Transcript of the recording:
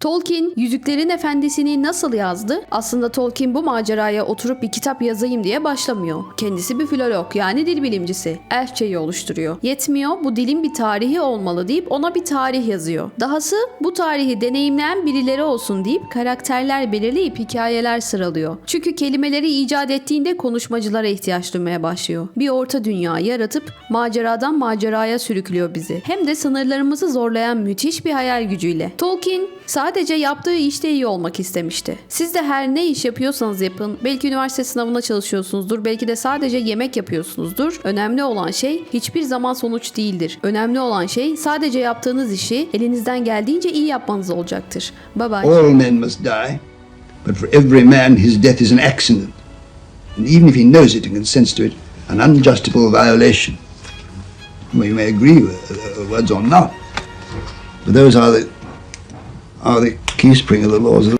Tolkien Yüzüklerin Efendisi'ni nasıl yazdı? Aslında Tolkien bu maceraya oturup bir kitap yazayım diye başlamıyor. Kendisi bir filolog yani dil bilimcisi. Elfçeyi oluşturuyor. Yetmiyor bu dilin bir tarihi olmalı deyip ona bir tarih yazıyor. Dahası bu tarihi deneyimleyen birileri olsun deyip karakterler belirleyip hikayeler sıralıyor. Çünkü kelimeleri icat ettiğinde konuşmacılara ihtiyaç duymaya başlıyor. Bir orta dünya yaratıp maceradan maceraya sürüklüyor bizi. Hem de sınırlarımızı zorlayan müthiş bir hayal gücüyle. Tolkien sadece yaptığı işte iyi olmak istemişti. Siz de her ne iş yapıyorsanız yapın, belki üniversite sınavına çalışıyorsunuzdur, belki de sadece yemek yapıyorsunuzdur. Önemli olan şey hiçbir zaman sonuç değildir. Önemli olan şey sadece yaptığınız işi elinizden geldiğince iyi yapmanız olacaktır. Bye bye. All men must die, but for every man his death is an accident. And even if he knows it and consents to it, an unjustifiable violation. You may agree with uh, words or not, but those are the are the key spring of the laws of the